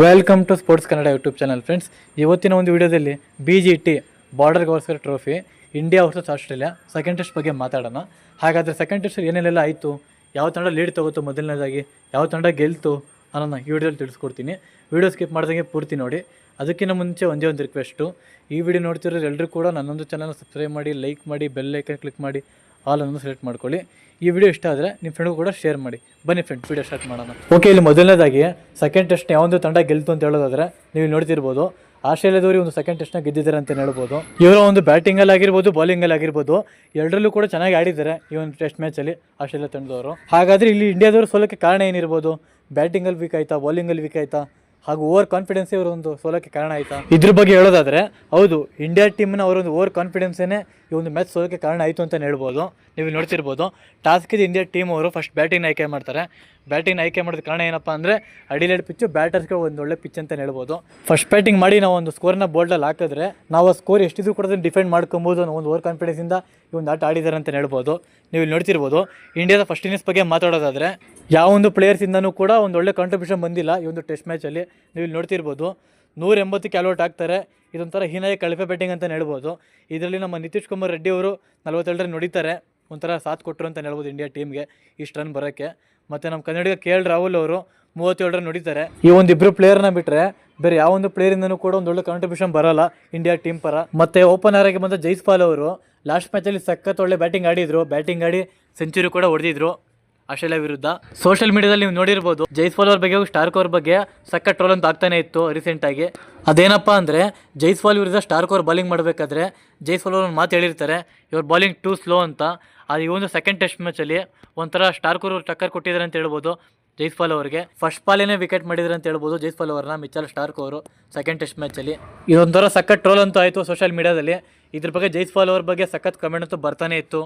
Welcome to sports Kannada YouTube channel friends ಇವತ್ತಿನ ಒಂದು ವಿಡಿಯೋದಲ್ಲಿ ಬಿ ಜಿ ಟಿ ಬಾರ್ಡರ್ ಗೋಸ್ಕರ trophy India versus Australia second test ಬಗ್ಗೆ ಮಾತಾಡೋಣ. ಹಾಗಾದರೆ ಸೆಕೆಂಡ್ ಟೆಸ್ಟ್ ಏನೇನೆಲ್ಲ ಆಯಿತು, ಯಾವ ತಂಡ ಲೀಡ್ ತಗೋತು ಮೊದಲನೇದಾಗಿ, ಯಾವ ತಂಡ ಗೆಲ್ತು ಅನ್ನೋದನ್ನ ಈ ವಿಡಿಯೋದಲ್ಲಿ ತಿಳಿಸ್ಕೊಡ್ತೀನಿ. ವಿಡಿಯೋ ಸ್ಕಿಪ್ ಮಾಡ್ದಂಗೆ ಪೂರ್ತಿ ನೋಡಿ. ಅದಕ್ಕಿಂತ ಮುಂಚೆ ಒಂದೇ ಒಂದು ರಿಕ್ವೆಸ್ಟು ಈ ವಿಡಿಯೋ ನೋಡ್ತಿರೋರು ಎಲ್ಲರೂ ಕೂಡ ನನ್ನೊಂದು ಚಾನಲ್ನ ಸಬ್ಸ್ಕ್ರೈಬ್ ಮಾಡಿ ಲೈಕ್ ಮಾಡಿ ಬೆಲ್ ಐಕನ್ ಕ್ಲಿಕ್ ಮಾಡಿ ಆಲ್ ಅನ್ನು ಸೆಲೆಕ್ಟ್ ಮಾಡ್ಕೊಳ್ಳಿ. ಈ ವಿಡಿಯೋ ಇಷ್ಟ ಆದರೆ ನಿಮ್ಮ ಫ್ರೆಂಡ್ಗೂ ಕೂಡ ಶೇರ್ ಮಾಡಿ. ಬನ್ನಿ ಫ್ರೆಂಡ್ ವಿಡಿಯೋ ಸ್ಟಾರ್ಟ್ ಮಾಡೋಣ. ಓಕೆ ಇಲ್ಲಿ ಮೊದಲನೇದಾಗಿ ಸೆಕೆಂಡ್ ಟೆಸ್ಟ್ ಯಾವೊಂದು ತಂಡ ಗೆಲ್ತು ಅಂತ ಹೇಳೋದಾದ್ರೆ ನೀವು ನೋಡ್ತಿರ್ಬೋದು, ಆಸ್ಟ್ರೇಲಿಯಾದವರು ಒಂದು ಸೆಕೆಂಡ್ ಟೆಸ್ಟ್ನ ಗೆದ್ದಿದ್ದಾರೆ ಅಂತ ಹೇಳ್ಬೋದು. ಇವರ ಒಂದು ಬ್ಯಾಟಿಂಗಲ್ಲಿ ಆಗಿರ್ಬೋದು ಬೌಲಿಂಗಲ್ಲಿ ಆಗಿರ್ಬೋದು, ಎರಡರಲ್ಲೂ ಕೂಡ ಚೆನ್ನಾಗಿ ಆಡಿದ್ದಾರೆ ಈ ಒಂದು ಟೆಸ್ಟ್ ಮ್ಯಾಚಲ್ಲಿ ಆಸ್ಟ್ರೇಲಿಯಾ ತಂಡದವರು. ಹಾಗಾದರೆ ಇಲ್ಲಿ ಇಂಡಿಯಾದವರು ಸೋಲಕ್ಕೆ ಕಾರಣ ಏನಿರ್ಬೋದು? ಬ್ಯಾಟಿಂಗಲ್ಲಿ ವೀಕ್ ಆಯ್ತಾ ಬೌಲಿಂಗಲ್ಲಿ ವೀಕ್ ಆಯ್ತಾ? ಹಾಗೂ ಓವರ್ ಕಾನ್ಫಿಡೆನ್ಸ್ ಇವರೊಂದು ಸೋಲಕ್ಕೆ ಕಾರಣ ಆಯ್ತಾ? ಇದ್ರ ಬಗ್ಗೆ ಹೇಳೋದಾದರೆ, ಹೌದು, ಇಂಡಿಯಾ ಟೀಮ್ನ ಅವರೊಂದು ಓವರ್ ಕಾನ್ಫಿಡೆನ್ಸೇ ಈ ಒಂದು ಮ್ಯಾಚ್ ಸೋಲೋಕ್ಕೆ ಕಾರಣ ಆಯಿತು ಅಂತ ಹೇಳ್ಬೋದು. ನೀವು ನೋಡ್ತಿರ್ಬೋದು. ಟಾಸ್ಕ್ ಇದೆ ಇಂಡಿಯಾ ಟೀಮ್ ಅವರು ಫಸ್ಟ್ ಬ್ಯಾಟಿಂಗ್ ಆಯ್ಕೆ ಮಾಡ್ತಾರೆ. ಬ್ಯಾಟಿಂಗ್ ಆಯ್ಕೆ ಮಾಡೋದು ಕಾರಣ ಏನಪ್ಪ ಅಂದರೆ ಅಡಿಲೇಡ್ ಪಿಚ್ಚು ಬ್ಯಾಟರ್ಸ್ಗೆ ಒಂದು ಒಳ್ಳೆ ಪಿಚ್ ಅಂತ ಹೇಳ್ಬೋದು. ಫಸ್ಟ್ ಬ್ಯಾಟಿಂಗ್ ಮಾಡಿ ನಾವು ಒಂದು ಸ್ಕೋರ್ನ ಬೋಲ್ಡಲ್ಲಿ ಹಾಕಿದ್ರೆ ನಾವು ಆ ಸ್ಕೋರ್ ಎಷ್ಟಿದ್ರು ಕೂಡ ಡಿಫೆಂಡ್ ಮಾಡ್ಕೊಬೋದು ಅನ್ನೋ ಒಂದು ಓವರ್ ಕಾನ್ಫಿಡೆನ್ಸಿಂದ ಈ ಒಂದು ಆಟ ಆಡಿದ್ದಾರೆ ಅಂತ ಹೇಳ್ಬೋದು. ನೀವು ಇಲ್ಲಿ ನೋಡ್ತಿರ್ಬೋದು ಇಂಡಿಯಾದ ಫಸ್ಟ್ ಇನ್ನಿಂಗ್ಸ್ ಬಗ್ಗೆ ಮಾತಾಡೋದಾದರೆ ಯಾವ ಒಂದು ಪ್ಲೇಯರ್ಸಿಂದನೂ ಕೂಡ ಒಂದು ಒಳ್ಳೆ ಕಾಂಟ್ರಿಬ್ಯೂಷನ್ ಬಂದಿಲ್ಲ ಈ ಒಂದು ಟೆಸ್ಟ್ ಮ್ಯಾಚಲ್ಲಿ ನೀವು ಇಲ್ಲಿ ನೋಡ್ತಿರ್ಬೋದು, ನೂರ ಎಂಬತ್ತು ಅಲೌಟ್ ಆಗ್ತಾರೆ. ಇದೊಂಥರ ಹೀನಾಯ ಕಳಪೆ ಬ್ಯಾಟಿಂಗ್ ಅಂತ ಹೇಳ್ಬೋದು. ಇದರಲ್ಲಿ ನಮ್ಮ ನಿತೀಶ್ ಕುಮಾರ್ ರೆಡ್ಡಿ ಅವರು ನಲವತ್ತೆರಡರ ನುಡಿತಾರೆ. ಒಂಥರ ಸಾಥ್ ಕೊಟ್ಟರು ಅಂತ ಹೇಳ್ಬೋದು ಇಂಡಿಯಾ ಟೀಮ್ಗೆ ಇಷ್ಟು ರನ್ ಬರೋಕ್ಕೆ. ಮತ್ತು ನಮ್ಮ ಕನ್ನಡಿಗ ಕೆ ಎಲ್ ರಾಹುಲ್ ಅವರು ಮೂವತ್ತೇಳರ ನುಡಿತಾರೆ. ಈ ಒಂದು ಇಬ್ಬರು ಪ್ಲೇಯರ್ನ ಬಿಟ್ಟರೆ ಬೇರೆ ಯಾವ ಒಂದು ಪ್ಲೇಯರಿಂದನೂ ಕೂಡ ಒಂದು ಒಳ್ಳೆ ಕಾಂಟ್ರಿಬ್ಯೂಷನ್ ಬರಲ್ಲ ಇಂಡಿಯಾ ಟೀಮ್ ಪರ. ಮತ್ತು ಓಪನರ್ ಆಗಿ ಬಂದ ಜೈಸ್ಪಾಲ್ ಅವರು ಲಾಸ್ಟ್ ಮ್ಯಾಚಲ್ಲಿ ಸಖತ್ ಒಳ್ಳೆ ಬ್ಯಾಟಿಂಗ್ ಆಡಿದರು. ಬ್ಯಾಟಿಂಗ್ ಆಡಿ ಸೆಂಚುರಿ ಕೂಡ ಹೊಡೆದಿದ್ರು. ಆಸ್ಟ್ರೇಲಿಯಾ ವಿರುದ್ಧ. ಸೋಷಿಯಲ್ ಮೀಡಿಯಾದಲ್ಲಿ ನೀವು ನೋಡಿರ್ಬೋದು ಜೈಸ್ವಾಲ್ ಅವ್ರ ಬಗ್ಗೆ ಸ್ಟಾರ್ಕ್ ಅವ್ರ ಬಗ್ಗೆ ಸಕ್ಕ ಟ್ರೋಲ್ ಅಂತ ಆಗ್ತಾನೆ ಇತ್ತು ರೀಸೆಂಟಾಗಿ ಅದೇನಪ್ಪ ಅಂದರೆ ಜೈಸ್ವಾಲ್ ವಿರುದ್ಧ ಸ್ಟಾರ್ಕ್ ಅವ್ರು ಬಾಲಿಂಗ್ ಮಾಡಬೇಕಾದ್ರೆ ಜೈಸ್ವಾಲ್ ಒಂದು ಮಾತು ಹೇಳಿರ್ತಾರೆ ಇವ್ರ ಬಾಲಿಂಗ್ ಟೂ ಸ್ಲೋ ಅಂತ. ಅದು ಇವೊಂದು ಸೆಕೆಂಡ್ ಟೆಸ್ಟ್ ಮ್ಯಾಚಲ್ಲಿ ಒಂಥರ ಸ್ಟಾರ್ಕ್ ಅವರು ಟಕ್ಕರ್ ಕೊಟ್ಟಿದ್ದಾರೆ ಅಂತ ಹೇಳ್ಬೋದು ಜೈಸ್ಪಾಲ್ ಅವರಿಗೆ. ಫಸ್ಟ್ ಪಾಲೇನೇ ವಿಕೆಟ್ ಮಾಡಿದ್ರು ಅಂತ ಹೇಳ್ಬೋದು ಜೈಸ್ಪಾಲ್ ಅವ್ರನ್ನ ಮಿಚಲ್ ಸ್ಟಾರ್ಕ್ ಅವರು ಸೆಕೆಂಡ್ ಟೆಸ್ಟ್ ಮ್ಯಾಚಲ್ಲಿ ಇದೊಂಥರ ಸಖತ್ ಟ್ರೋಲ್ ಅಂತೂ ಆಯಿತು ಸೋಷಿಯಲ್ ಮೀಡಿಯಾದಲ್ಲಿ ಇದ್ರ ಬಗ್ಗೆ ಜೈಸ್ಪಾಲ್ ಅವ್ರ ಬಗ್ಗೆ ಸಖತ್ ಕಮೆಂಟ್ ಅಂತೂ ಬರ್ತಾನೆ ಇತ್ತು.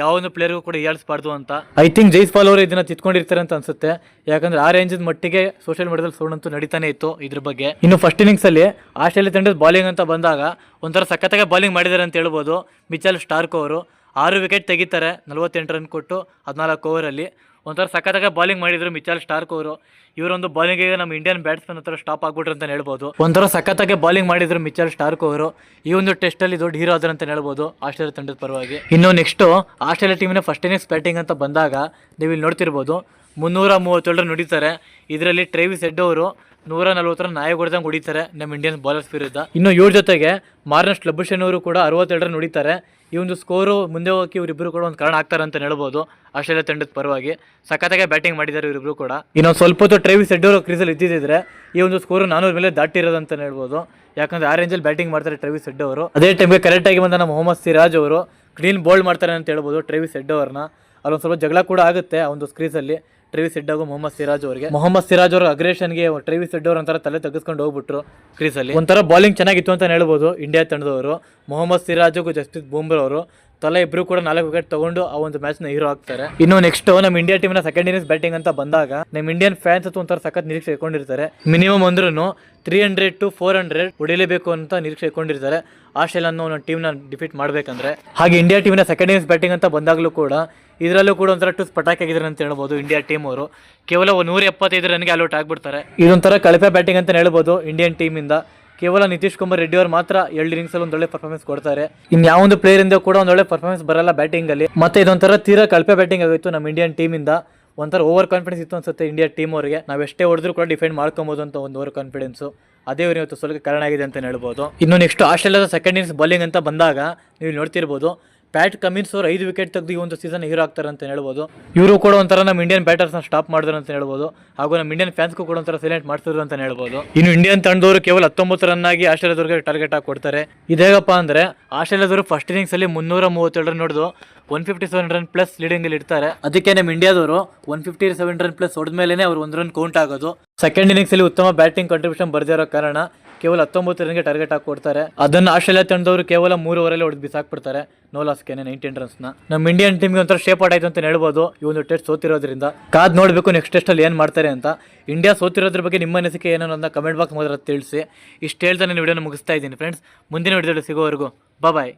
ಯಾವೊಂದು ಪ್ಲೇಯರ್ಗೂ ಕೂಡ ಹೇಳ್ಸ್ಬಾರ್ದು ಅಂತ. ಐ ಥಿಂಕ್ ಜೈಸ್ಪಾಲ್ ಅವರು ಇದನ್ನ ತಿತ್ಕೊಂಡಿರ್ತಾರೆ ಅಂತ ಅನ್ಸುತ್ತೆ. ಯಾಕಂದ್ರೆ ಆ ರೇಂಜ್ ಮಟ್ಟಿಗೆ ಸೋಷಿಯಲ್ ಮೀಡಿಯಾದಲ್ಲಿ ಸೌಂಡ್ ಅಂತೂ ನಡೀತಾನೆ ಇತ್ತು ಇದ್ರ ಬಗ್ಗೆ. ಇನ್ನು ಫಸ್ಟ್ ಇನ್ನಿಂಗ್ಸ್ ಅಲ್ಲಿ ಆಸ್ಟ್ರೇಲಿಯಾ ತಂಡದ ಬಾಲಿಂಗ್ ಅಂತ ಬಂದಾಗ ಒಂಥರ ಸಖತ್ತಾಗಿ ಬಾಲಿಂಗ್ ಮಾಡಿದ್ದಾರೆ ಅಂತ ಹೇಳ್ಬೋದು ಮಿಚಲ್ ಸ್ಟಾರ್ಕ್ ಅವರು. ಆರು ವಿಕೆಟ್ ತೆಗಿತಾರೆ, ನಲವತ್ತೆಂಟು ರನ್ ಕೊಟ್ಟು ಹದಿನಾಲ್ಕು ಓವರಲ್ಲಿ ಒಂಥರ ಸಖತ್ತಾಗ ಬಾಲಿಂಗ್ ಮಾಡಿದ್ರು ಮಿಚಲ್ ಸ್ಟಾರ್ಕ್ ಅವರು. ಇವರೊಂದು ಬಾಲಿಂಗಿಗೆ ನಮ್ಮ ಇಂಡಿಯನ್ ಬ್ಯಾಟ್ಸ್ಮನ್ ಹತ್ರ ಸ್ಟಾಪ್ ಆಗ್ಬಿಟ್ರು ಅಂತ ಹೇಳ್ಬೋದು. ಒಂಥರ ಸಖತ್ತಾಗಿ ಬಾಲಿಂಗ್ ಮಾಡಿದ್ರು ಮಿಚಲ್ ಸ್ಟಾರ್ಕ್ ಅವರು. ಈ ಒಂದು ಟೆಸ್ಟಲ್ಲಿ ದೊಡ್ಡ ಹೀರೋ ಆದ್ರು ಅಂತ ಹೇಳ್ಬೋದು ಆಸ್ಟ್ರೇಲಿಯಾ ತಂಡದ ಪರವಾಗಿ. ಇನ್ನು ನೆಕ್ಸ್ಟು ಆಸ್ಟ್ರೇಲಿಯಾ ಟೀಮಿನ ಫಸ್ಟ್ ಇನ್ನಿಂಗ್ಸ್ ಬ್ಯಾಟಿಂಗ್ ಅಂತ ಬಂದಾಗ ನೀವು ಇಲ್ಲಿ ನೋಡ್ತಿರ್ಬೋದು ಮುನ್ನೂರ ಮೂವತ್ತೇಳರ ನುಡಿತಾರೆ. ಇದರಲ್ಲಿ ಟ್ರೇವಿಸ್ ಹೆಡ್ ಅವರು ನೂರ ನಲ್ವತ್ತರ ನಾಯಿ ಹೊಡೆದಂಗೆ ಹೊಡಿತಾರೆ ನಮ್ಮ ಇಂಡಿಯನ್ ಬಾಲರ್ಸ್ ವಿರುದ್ಧ. ಇನ್ನು ಇವ್ರ ಜೊತೆಗೆ ಮಾರ್ನಸ್ ಲಬ್ಬುಶನ್ ಅವರು ಕೂಡ ಅರವತ್ತೆರಡರ ನುಡಿತಾರೆ. ಈ ಒಂದು ಸ್ಕೋರು ಮುಂದೆ ಹೋಗಿ ಇವರಿಬ್ಬರು ಕೂಡ ಒಂದು ಕಾರಣ ಆಗ್ತಾರೆ ಅಂತ ಹೇಳ್ಬೋದು. ಆಸ್ಟ್ರೇಲಿಯಾ ತಂಡದ ಪರವಾಗಿ. ಸಖತ್ತಾಗಿ ಬ್ಯಾಟಿಂಗ್ ಮಾಡಿದ್ದಾರೆ ಇವರಿಬ್ಬರು ಕೂಡ. ಇನ್ನೊಂದು ಸ್ವಲ್ಪ ಹೊತ್ತು ಟ್ರೇವಿಸ್ ಎಡ್ಡೂರು ಕ್ರೀಸಲ್ಲಿ ಇದ್ದಿದ್ರೆ ಈ ಒಂದು ಸ್ಕೋರು ನಾನೂರ ಮೇಲೆ ದಾಟಿರೋದು ಅಂತ ಹೇಳ್ಬೋದು. ಯಾಕಂದ್ರೆ ಆ ರೇಂಜಲ್ಲಿ ಬ್ಯಾಟಿಂಗ್ ಮಾಡ್ತಾರೆ ಟ್ರೇವಿಸ್ ಅವರು. ಅದೇ ಟೈಮ್ಗೆ ಕರೆಕ್ಟಾಗಿ ಬಂದ ನಮ್ಮ ಮೊಹಮ್ಮದ್ ಸಿರಾಜ್ ಅವರು ಕ್ಲೀನ್ ಬೋಲ್ಡ್ ಮಾಡ್ತಾರೆ ಅಂತ ಹೇಳ್ಬೋದು ಟ್ರೇವಿಸ್ ಅವ್ರನ್ನ. ಅಲ್ಲೊಂದು ಸ್ವಲ್ಪ ಜಗಳ ಕೂಡ ಆಗುತ್ತೆ ಆ ಒಂದು ಸ್ಕ್ರೀಸಲ್ಲಿ ಟ್ರೇವಿಸ್ ಹೆಡ್ ಹಾಗೂ ಮೊಹಮ್ಮದ್ ಸಿರಾಜ್ ಅವರಿಗೆ. ಮೊಹಮ್ಮದ್ ಸಿರಾಜ್ ಅವರ ಅಗ್ರೇಷನ್ಗೆ ಟ್ರೇವಿಸ್ ಹೆಡ್ ಅವ್ರ ಒಂಥರ ತಲೆ ತೆಗೆಸ್ಕೊಂಡು ಹೋಗ್ಬಿಟ್ರು ಕ್ರೀಸಲ್ಲಿ. ಒಂಥರ ಬಾಲಿಂಗ್ ಚೆನ್ನಾಗಿತ್ತು ಅಂತ ಹೇಳ್ಬೋದು. ಇಂಡಿಯಾ ತಂಡದವರು. ಮೊಹಮ್ಮದ್ ಸಿರಾಜ್ ಜಸ್ಪ್ರೀತ್ ಬೂಮ್ರಾ ಅವರು ತಲೆ ಇಬ್ರು ಕೂಡ ನಾಲ್ಕು ವಿಕೆಟ್ ತಗೊಂಡು ಆ ಒಂದು ಮ್ಯಾಚ್ನ ಹೀರೋ ಆಗ್ತಾರೆ. ಇನ್ನು ನೆಕ್ಸ್ಟ್ ನಮ್ಮ ಇಂಡಿಯಾ ಟೀಮ್ನ ಸೆಕೆಂಡ್ ಇನ್ನಿಂಗ್ಸ್ ಬ್ಯಾಟಿಂಗ್ ಅಂತ ಬಂದಾಗ ನಮ್ಮ ಇಂಡಿಯನ್ ಫ್ಯಾನ್ಸ್ ಅಥವಾ ಒಂಥರ ಸಖತ್ ನಿರೀಕ್ಷೆ ಇಟ್ಕೊಂಡಿರ್ತಾರೆ. ಮಿನಿಮಮ್ ಅಂದ್ರೂ three hundred to four hundred ಹೊಡಿಲೇಬೇಕು ಅಂತ ನಿರೀಕ್ಷೆ ಇಟ್ಕೊಂಡಿರ್ತಾರೆ. ಆಸ್ಟ್ರೇಲಿಯಾ ಅನ್ನೋ ಒಂದು ಟೀಮ್ನ ಡಿಫೀಟ್ ಮಾಡಬೇಕಂದ್ರೆ. ಹಾಗೆ ಇಂಡಿಯಾ ಟೀಮ್ನ ಸೆಕೆಂಡ್ ಇನ್ನಿಂಗ್ಸ್ ಬ್ಯಾಟಿಂಗ್ ಅಂತ ಬಂದಾಗಲೂ ಕೂಡ ಇದರಲ್ಲೂ ಕೂಡ ಒಂಥರ ಟು ಆಗಿದ್ದಾರೆ ಅಂತ ಹೇಳ್ಬೋದು ಇಂಡಿಯಾ ಟೀಮ್ ಅವರು. ಕೇವಲ ಒಂದು ನೂರ ಎಪ್ಪತ್ತೈದು ರನ್ಗೆ ಅಲೌಟ್ ಆಗ್ಬಿಡ್ತಾರೆ. ಇದೊಂಥರ ಕಳಪೆ ಬ್ಯಾಟಿಂಗ್ ಅಂತ ಹೇಳ್ಬೋದು ಇಂಡಿಯನ್ ಟೀಮಿಂದ ಕೇವಲ ನಿತೀಶ್ ಕುಮಾರ್ ರೆಡ್ಡಿ ಅವರು ಮಾತ್ರ ಎರಡು ಒಂದು ಒಳ್ಳೆ ಪರ್ಫಾರ್ಮೆನ್ಸ್ ಕೊಡ್ತಾರೆ. ಇನ್ ಯಾವೊಂದು ಪ್ಲೇಯರ್ ಇಂದ ಕೂಡ ಒಂದೊಳ್ಳೆ ಪರ್ಫಾರ್ಮೆನ್ಸ್ ಬರಲ್ಲ ಬ್ಯಾಟಿಂಗ್ ಅಲ್ಲಿ. ಮತ್ತೆ ಇದೊಂಥರ ತೀರಾ ಕಳಪೆ ಬ್ಯಾಟಿಂಗ್ ಆಗಿತ್ತು ನಮ್ಮ ಇಂಡಿಯನ್ ಟೀಮ್ ಇಂದ. ಒಂಥರ ಓವರ್ ಕಾನ್ಫಿಡೆನ್ಸ್ ಇತ್ತು ಅನ್ಸುತ್ತೆ ಇಂಡಿಯಾ ಟೀಮ್ ಅವರಿಗೆ. ನಾವು ಎಷ್ಟೇ ಹೊಡೆದ್ರು ಕೂಡ ಡಿಫೆಂಡ್ ಮಾಡ್ಕೊಬೋದು ಅಂತ ಒಂದು ಓವರ್ ಕಾನ್ಫಿಡೆನ್ಸ್ ಅದೇ ಇವರು ಇವತ್ತು ಸ್ವಲ್ಪ ಕಾರಣ ಆಗಿದೆ ಅಂತ ಹೇಳ್ಬೋದು. ಇನ್ನು ನೆಕ್ಸ್ಟ್ ಆಸ್ಟ್ರೇಲಿಯಾದ ಸೆಕೆಂಡ್ ಇನ್ನಿಂಗ್ಸ್ ಬೌಲಿಂಗ್ ಅಂತ ಬಂದಾಗ, ನೀವು ನೋಡ್ತಿರ್ಬೋದು ಪ್ಯಾಟ್ ಕಮಿನ್ಸ್ ಅವರು ಐದು ವಿಕೆಟ್ ತೆಗೆದು ಈ ಒಂದು ಸೀಸನ್ ಹೀರೋ ಆಗ್ತಾರೆ ಅಂತ ಹೇಳ್ಬೋದು. ಇವರು ಕೂಡ ಒಂಥರ ನಮ್ಮ ಇಂಡಿಯನ್ ಬ್ಯಾಟರ್ಸ್ನ ಸ್ಟಾಪ್ ಮಾಡಿದ್ರು ಅಂತ ಹೇಳ್ಬೋದು. ಹಾಗೂ ನಮ್ಮ ಇಂಡಿಯನ್ ಫ್ಯಾನ್ಸ್ಗೂ ಕೂಡ ಒಂಥರ ಸೈಲೆಂಟ್ ಮಾಡಿಸಿದ್ರು ಅಂತ ಹೇಳ್ಬೋದು. ಇನ್ನು ಇಂಡಿಯನ್ ತಂಡದವರು ಕೇವಲ ಹತ್ತೊಂಬತ್ತು ರನ್ ಆಗಿ ಆಸ್ಟ್ರೇಲಿಯಾದವ್ರಿಗೆ ಟಾರ್ಗೆಟ್ ಆಗಿ ಕೊಡ್ತಾರೆ. ಇದೇಗಪ್ಪ ಅಂದರೆ ಆಸ್ಟ್ರೇಲಿಯಾದವರು ಫಸ್ಟ್ ಇನಿಂಗ್ಸಲ್ಲಿ ಮುನ್ನೂರ ಮೂವತ್ತೇಳು ರನ್ ಹೊಡೆದು one fifty seven run plus leading ಅಲ್ಲಿ ಇರ್ತಾರೆ ಅದಕ್ಕೆ ನಮ್ಮ ಇಂಡಿಯಾದವರು one fifty seven run plus ಹೊಡೆದ ಮೇಲೇ ಅವರು ಒಂದು ರನ್ ಕೌಂಟ್ ಆಗೋದು. ಸೆಕೆಂಡ್ ಇನಿಂಗ್ಸ್ ಅಲ್ಲಿ ಉತ್ತಮ ಬ್ಯಾಟಿಂಗ್ ಕಾಂಟ್ರಿಬ್ಯೂಷನ್ ಬರ್ದಿರೋ ಕಾರಣ ಕೇವಲ ಹತ್ತೊಂಬತ್ತು ರನ್ಗೆ ಟಾರ್ಗೆಟ್ ಹಾಕಿ ಕೊಡ್ತಾರೆ. ಅದನ್ನು ಆಸ್ಟ್ರೇಲಿಯಾ ತಂಡದವರು ಕೇವಲ ಮೂರು ಓವರಲ್ಲಿ ಹೊಡೆದು ಬಿಸಾಕ್ಬಿಡ್ತಾರೆ ನೋ ಲಾಸ್ಗೆನೆ ನೈನ್ಟೀನ್ ರನ್ಸ್ನ ನಮ್ಮ ಇಂಡಿಯನ್ ಟೀಮ್ಗೆ ಒಂಥರ ಶೇಪ್ ಆಯ್ತು ಅಂತ ಹೇಳ್ಬೋದು. ಈ ಒಂದು ಟೆಸ್ಟ್ ಸೋತಿರೋದ್ರಿಂದ. ಕಾದ್ ನೋಡಬೇಕು ನೆಕ್ಸ್ಟ್ ಟೆಸ್ಟಲ್ಲಿ ಏನು ಮಾಡ್ತಾರೆ ಅಂತ. ಇಂಡಿಯಾ ಸೋತಿರೋದ್ರ ಬಗ್ಗೆ ನಿಮ್ಮ ಅನಿಸಿಕೆ ಏನೋ ಅಂತ ಕಮೆಂಟ್ ಬಾಕ್ಸ್ ಮಾತ್ರ ತಿಳಿಸಿ. ಇಷ್ಟು ಹೇಳ್ತಾ ನಾನು ವಿಡಿಯೋನ ಮುಗಿಸ್ತಾ ಇದ್ದೀನಿ ಫ್ರೆಂಡ್ಸ್ ಮುಂದಿನ ವಿಡಿಯೋದಲ್ಲಿ ಸಿಗೋವರೆಗೂ ಬಾಯ್